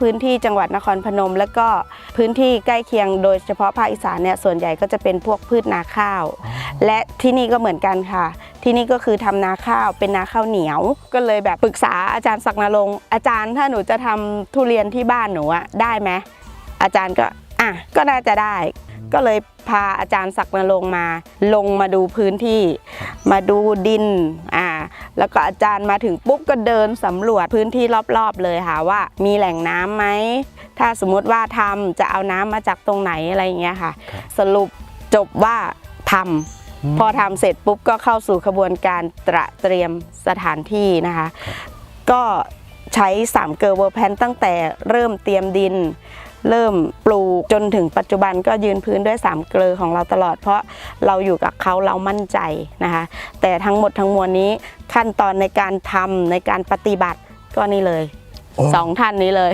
พื้นที่จังหวัดนครพนม แล้วก็พื้นที่ใกล้เคียงโดยเฉพาะภาคอีสานเนี่ยส่วนใหญ่ก็จะเป็นพวกพืชนาข้าว และที่นี่ก็เหมือนกันค่ะ ที่นี่ก็คือทำนาข้าวเป็นนาข้าวเหนียว ก็เลยแบบปรึกษาอาจารย์ศักดิ์นรงค์อาจารย์ถ้าหนูจะทำทุเรียนที่บ้านหนูอะได้ไหมอาจารย์ก็อะก็น่าจะได้ก็เลยพาอาจารย์ศักดิ์นรงค์มาลงมาดูพื้นที่ มาดูดินอ่า แล้วก็อาจารย์มาถึงปุ๊บก็เดินสำรวจพื้นที่รอบๆเลยค่ะว่า มีแหล่งน้ำไหม ถ้าสมมุติว่าทำจะเอาน้ำมาจากตรงไหนอะไรอย่างเงี้ยค่ะ สรุปจบว่าทำพอทำเสร็จปุ๊บก็เข้าสู่ขบวนการตระเตรียมสถานที่นะคะ ก็ใช้3เกอร์เวอร์แพนตั้งแต่เริ่มเตรียมดิน เริ่มปลูกจนถึงปัจจุบันก็ยืนพื้นด้วย3เกลอของเราตลอด เพราะเราอยู่กับเขาเรามั่นใจนะคะ แต่ทั้งหมดทั้งมวลนี้ ขั้นตอนในการทำในการปฏิบัติก็นี่เลยโอ้สองท่านนี้เลย